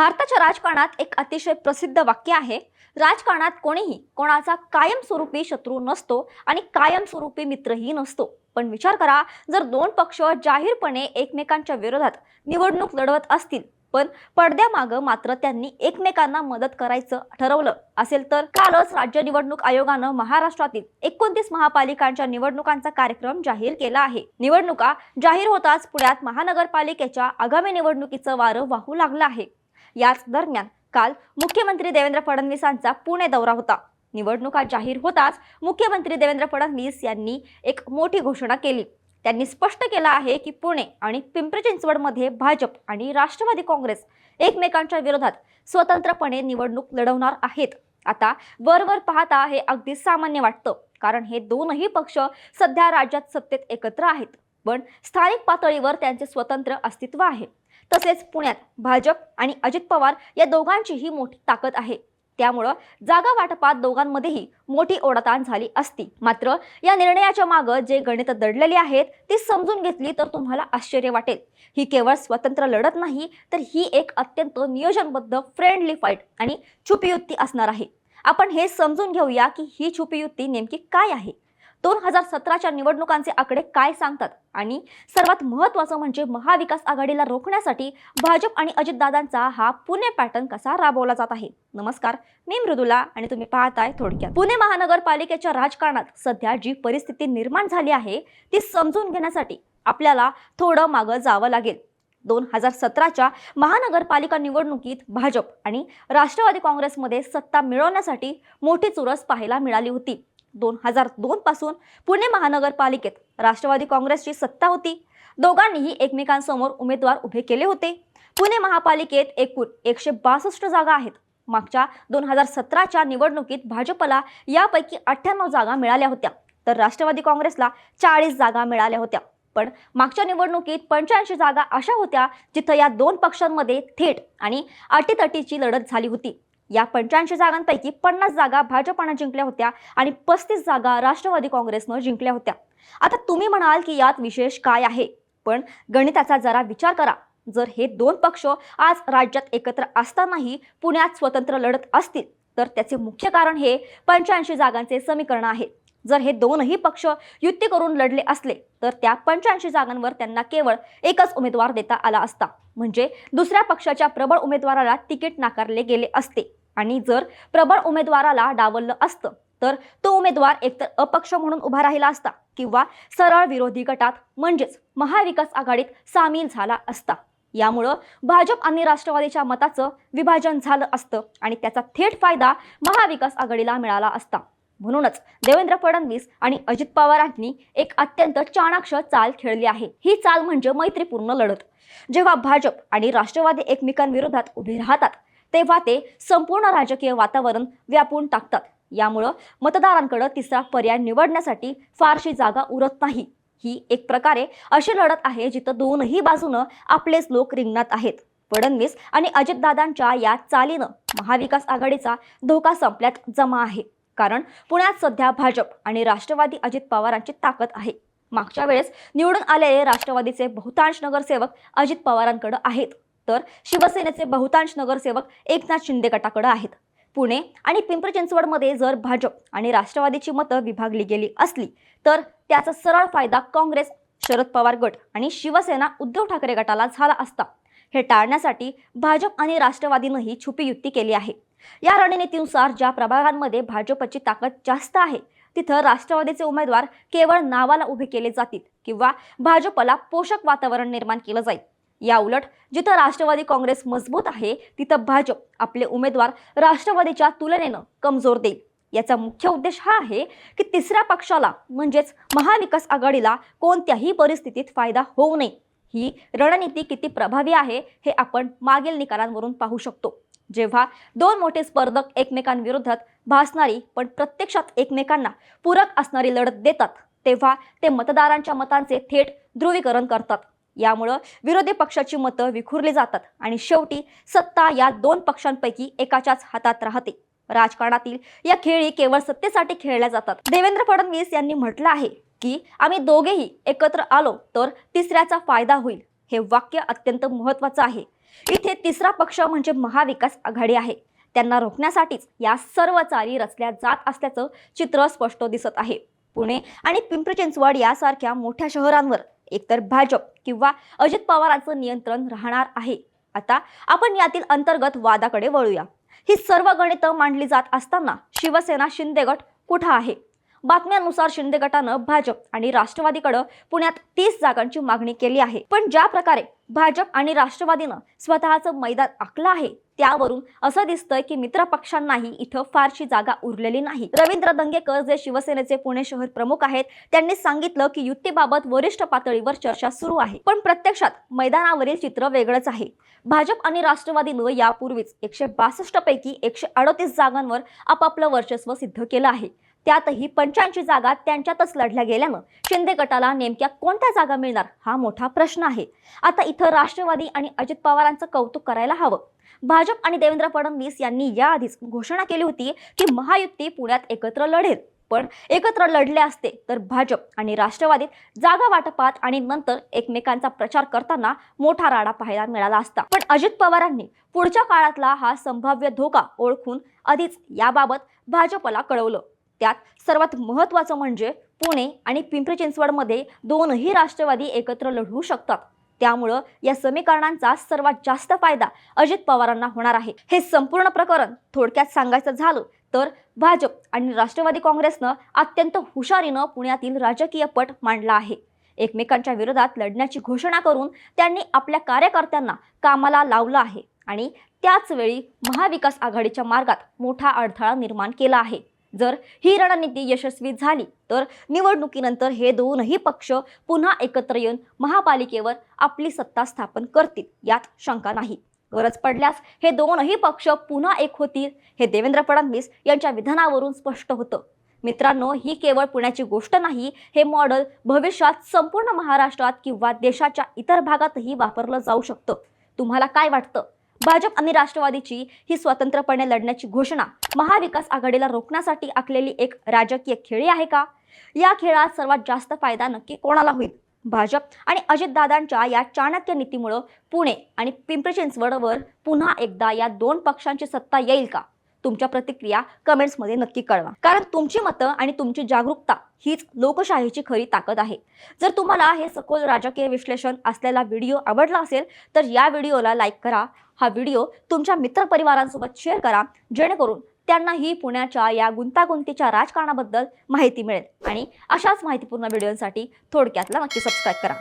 भारताच्या राजकारणात एक अतिशय प्रसिद्ध वाक्य आहे राजकारणात कोणीही कोणाचा कायमस्वरूपी शत्रू नसतो आणि कायमस्वरूपी मित्रही नसतो. पण विचार करा जर दोन पक्ष जाहीरपणे एकमेकांच्या विरोधात निवडणूक लढवत असतील पण पडद्यामागं मात्र त्यांनी एकमेकांना मदत करायचं ठरवलं असेल तर कालच राज्य निवडणूक आयोगानं महाराष्ट्रातील एकोणतीस महापालिकांच्या निवडणुकांचा कार्यक्रम जाहीर केला आहे. निवडणुका जाहीर होताच पुण्यात महानगरपालिकेच्या आगामी निवडणुकीचं वारं वाहू लागलं आहे. याच दरम्यान काल मुख्यमंत्री देवेंद्र फडणवीसांचा पुणे दौरा होता. निवडणुका जाहीर होताच मुख्यमंत्री देवेंद्र फडणवीस यांनी एक मोठी घोषणा केली. त्यांनी स्पष्ट केलं आहे की पुणे आणि पिंपरी चिंचवडमध्ये भाजप आणि राष्ट्रवादी काँग्रेस एकमेकांच्या विरोधात स्वतंत्रपणे निवडणूक लढवणार आहेत. आता वरवर पाहता हे अगदी सामान्य वाटतं कारण हे दोनही पक्ष सध्या राज्यात सत्तेत एकत्र आहेत. पण स्थानिक पातळीवर त्यांचे स्वतंत्र अस्तित्व आहे. तसेच पुण्यात भाजप आणि अजित पवार या दोघांचीही मोठी ताकद आहे. त्यामुळं जागा वाटपात दोघांमध्येही मोठी ओढाताण झाली असती. मात्र या निर्णयाच्या मागं जे गणित दडलेली आहेत ती समजून घेतली तर तुम्हाला आश्चर्य वाटेल. ही केवळ स्वतंत्र लढत नाही तर ही एक अत्यंत नियोजनबद्ध फ्रेंडली फाईट आणि छुपी युती असणार आहे. आपण हे समजून घेऊया की ही छुपी युती नेमकी काय आहे. दोन हजार सतराच्या निवडणुकांचे आकडे काय सांगतात? आणि सर्वात महत्त्वाचं म्हणजे महाविकास आघाडीला रोखण्यासाठी भाजप आणि अजितदादांचा हा पुणे पॅटर्न कसा राबवला जात आहे? नमस्कार मी मृदुला आणि तुम्ही पाहताय थोडक्यात. पुणे महानगरपालिकेच्या राजकारणात सध्या जी परिस्थिती निर्माण झाली आहे ती समजून घेण्यासाठी आपल्याला थोडं मागं जावं लागेल. दोन हजार सतराच्या महानगरपालिका निवडणुकीत भाजप आणि राष्ट्रवादी काँग्रेसमध्ये सत्ता मिळवण्यासाठी मोठी चुरस पाहायला मिळाली होती. दोन हजार दोन पासून पुणे महानगरपालिकेत राष्ट्रवादी काँग्रेसची सत्ता होती. दोघांनीही एकमेकांसमोर उमेदवार उभे केले होते. पुणे महापालिकेत एकूण एकशे बासष्ट जागा आहेत. मागच्या दोन हजार सतराच्या निवडणुकीत भाजपला यापैकी अठ्ठ्याण्णव जागा मिळाल्या होत्या. तर राष्ट्रवादी काँग्रेसला चाळीस जागा मिळाल्या होत्या. पण मागच्या निवडणुकीत पंच्याऐंशी जागा अशा होत्या जिथं या दोन पक्षांमध्ये थेट आणि अटीतटीची लढत झाली होती. या पंच्याऐंशी जागांपैकी पन्नास जागा भाजपानं जिंकल्या होत्या आणि पस्तीस जागा राष्ट्रवादी काँग्रेसनं जिंकल्या होत्या. आता तुम्ही म्हणाल की यात विशेष काय आहे? पण गणिताचा जरा विचार करा. जर हे दोन पक्ष आज राज्यात एकत्र असतानाही पुण्यात स्वतंत्र लढत असतील तर त्याचे मुख्य कारण हे पंच्याऐंशी जागांचे समीकरण आहे. जर हे दोनही पक्ष युती करून लढले असले तर त्या पंच्याऐंशी जागांवर त्यांना केवळ एकच उमेदवार देता आला असता. म्हणजे दुसऱ्या पक्षाच्या प्रबळ उमेदवाराला तिकीट नाकारले गेले असते. आणि जर प्रबळ उमेदवाराला डावललं असतं तर तो उमेदवार एकतर अपक्ष म्हणून उभा राहिला असता किंवा सरळ विरोधी गटात म्हणजेच महाविकास आघाडीत सामील झाला असता. यामुळं भाजप आणि राष्ट्रवादीच्या मताचं विभाजन झालं असतं आणि त्याचा थेट फायदा महाविकास आघाडीला मिळाला असता. म्हणूनच देवेंद्र फडणवीस आणि अजित पवारांनी एक अत्यंत चाणाक्ष चाल खेळली आहे. ही चाल म्हणजे मैत्रीपूर्ण लढत. जेव्हा भाजप आणि राष्ट्रवादी एकमेकांविरोधात उभे राहतात तेव्हा ते संपूर्ण राजकीय वातावरण व्यापून टाकतात. यामुळं मतदारांकडे तिसरा पर्याय निवडण्यासाठी फारशी जागा उरत नाही. ही एक प्रकारे अशी लढत आहे जिथं दोनही बाजूनं आपलेच लोक रिंगणात आहेत. फडणवीस आणि अजितदादांच्या या चालीनं महाविकास आघाडीचा धोका संपल्यात जमा आहे. कारण पुण्यात सध्या भाजप आणि राष्ट्रवादी अजित पवारांची ताकद आहे. मागच्या वेळेस निवडून आलेले राष्ट्रवादीचे बहुतांश नगरसेवक अजित पवारांकडे आहेत. तर शिवसेनेचे बहुतांश नगरसेवक एकनाथ शिंदे गटाकडे आहेत. पुणे आणि पिंपरी चिंचवडमध्ये जर भाजप आणि राष्ट्रवादीची मतं विभागली गेली असली तर त्याचा सरळ फायदा काँग्रेस शरद पवार गट आणि शिवसेना उद्धव ठाकरे गटाला झाला असता. हे टाळण्यासाठी भाजप आणि राष्ट्रवादीनंही छुपी युती केली आहे. या रणनीतीनुसार ज्या प्रभागांमध्ये भाजपची ताकद जास्त आहे तिथं राष्ट्रवादीचे उमेदवार केवळ नावाला उभे केले जातील किंवा भाजपला पोषक वातावरण निर्माण केलं जाईल. याउलट जिथं राष्ट्रवादी काँग्रेस मजबूत आहे तिथं भाजप आपले उमेदवार राष्ट्रवादीच्या तुलनेनं कमजोर देईल. याचा मुख्य उद्देश हा आहे की तिसऱ्या पक्षाला म्हणजेच महाविकास आघाडीला कोणत्याही परिस्थितीत फायदा होऊ नये. ही रणनीती किती प्रभावी आहे हे आपण मागील निकालांवरून पाहू शकतो. जेव्हा दोन मोठे स्पर्धक एकमेकांविरोधात भासणारी पण प्रत्यक्षात एकमेकांना पूरक असणारी लढत देतात तेव्हा ते मतदारांच्या मतांचे थेट ध्रुवीकरण करतात. यामुळं विरोधी पक्षाची मतं विखुरली जातात आणि शेवटी सत्ता या दोन पक्षांपैकी एकाच्याच हातात राहते. राजकारणातील या खेळी केवळ सत्तेसाठी खेळल्या जातात. देवेंद्र फडणवीस यांनी म्हटलं आहे की आम्ही दोघेही एकत्र आलो तर तिसऱ्याचा फायदा होईल. हे वाक्य अत्यंत महत्त्वाचं आहे. इथे तिसरा पक्ष म्हणजे महाविकास आघाडी आहे. त्यांना रोखण्यासाठीच या सर्व चाली रचल्या जात असल्याचं चित्र स्पष्ट दिसत आहे. पुणे आणि पिंपरी चिंचवड यासारख्या मोठ्या शहरांवर एकतर भाजप किंवा अजित पवारांचं नियंत्रण राहणार आहे. आता आपण यातील अंतर्गत वादाकडे वळूया. ही सर्व गणितं मांडली जात असताना शिवसेना शिंदे गट कुठं आहे? बातम्यानुसार शिंदे गटानं भाजप आणि राष्ट्रवादीकडं पुण्यात तीस जागांची मागणी केली आहे. पण ज्या प्रकारे भाजप आणि राष्ट्रवादीनं स्वतःचं मैदान आखलं आहे. त्यावरून असं दिसतंय की मित्रपक्षांनाही इथं फारशी जागा उरलेली नाही. रवींद्र दंगेकर जे शिवसेनेचे पुणे शहर प्रमुख आहेत त्यांनी सांगितलं की युतीबाबत वरिष्ठ पातळीवर चर्चा सुरू आहे. पण प्रत्यक्षात मैदानावरील चित्र वेगळंच आहे. भाजप आणि राष्ट्रवादीनं यापूर्वीच एकशे बासष्ट पैकी एकशे अडतीस जागांवर आपापलं वर्चस्व सिद्ध केलं आहे. त्यातही पंच्याऐंशी जागा त्यांच्यातच लढल्या गेल्यानं शिंदे गटाला नेमक्या कोणत्या जागा मिळणार हा मोठा प्रश्न आहे. आता इथं राष्ट्रवादी आणि अजित पवारांचं कौतुक करायला हवं. भाजप आणि देवेंद्र फडणवीस यांनी याआधीच घोषणा केली होती की महायुती पुण्यात एकत्र लढेल. पण एकत्र लढले असते तर भाजप आणि राष्ट्रवादीत जागा वाटपात आणि नंतर एकमेकांचा प्रचार करताना मोठा राडा पाहायला मिळाला असता. पण अजित पवारांनी पुढच्या काळातला हा संभाव्य धोका ओळखून आधीच याबाबत भाजपला कळवलं. त्यात सर्वात महत्त्वाचं म्हणजे पुणे आणि पिंपरी चिंचवडमध्ये दोनही राष्ट्रवादी एकत्र लढवू शकतात. त्यामुळं या समीकरणांचा सर्वात जास्त फायदा अजित पवारांना होणार आहे. हे संपूर्ण प्रकरण थोडक्यात सांगायचं झालं तर भाजप आणि राष्ट्रवादी काँग्रेसनं अत्यंत हुशारीनं पुण्यातील राजकीय पट मांडला आहे. एकमेकांच्या विरोधात लढण्याची घोषणा करून त्यांनी आपल्या कार्यकर्त्यांना कामाला लावलं आहे आणि त्याच वेळी महाविकास आघाडीच्या मार्गात मोठा अडथळा निर्माण केला आहे. जर ही रणनीती यशस्वी झाली तर निवडणुकीनंतर हे दोनही पक्ष पुन्हा एकत्र येऊन महापालिकेवर आपली सत्ता स्थापन करतील यात शंका नाही. गरज पडल्यास हे दोनही पक्ष पुन्हा एक होतील हे देवेंद्र फडणवीस यांच्या विधानावरून स्पष्ट होतं. मित्रांनो ही केवळ पुण्याची गोष्ट नाही हे मॉडेल भविष्यात संपूर्ण महाराष्ट्रात किंवा देशाच्या इतर भागातही वापरलं जाऊ शकतं. तुम्हाला काय वाटतं? भाजप आणि राष्ट्रवादीची ही स्वतंत्रपणे लढण्याची घोषणा महाविकास आघाडीला रोखण्यासाठी आखलेली एक राजकीय खेळी आहे का? या खेळात सर्वात जास्त फायदा नक्की कोणाला होईल? भाजप आणि अजितदादांच्या या चाणक्य नीतीमुळं पुणे आणि पिंपरी चिंचवडवर पुन्हा एकदा या दोन पक्षांची सत्ता येईल का? तुमच्या प्रतिक्रिया कमेंट्समध्ये नक्की कळवा. कारण तुमची मतं आणि तुमची जागरूकता हीच लोकशाहीची खरी ताकद आहे. जर तुम्हाला हे सखोल राजकीय विश्लेषण असलेला व्हिडिओ आवडला असेल तर या व्हिडिओला लाईक करा. हा व्हिडिओ तुमच्या मित्रपरिवारांसोबत शेअर करा. जेणेकरून त्यांनाही पुण्याच्या या गुंतागुंतीच्या राजकारणाबद्दल माहिती मिळेल. आणि अशाच माहितीपूर्ण व्हिडिओसाठी थोडक्यातला नक्की सबस्क्राईब करा.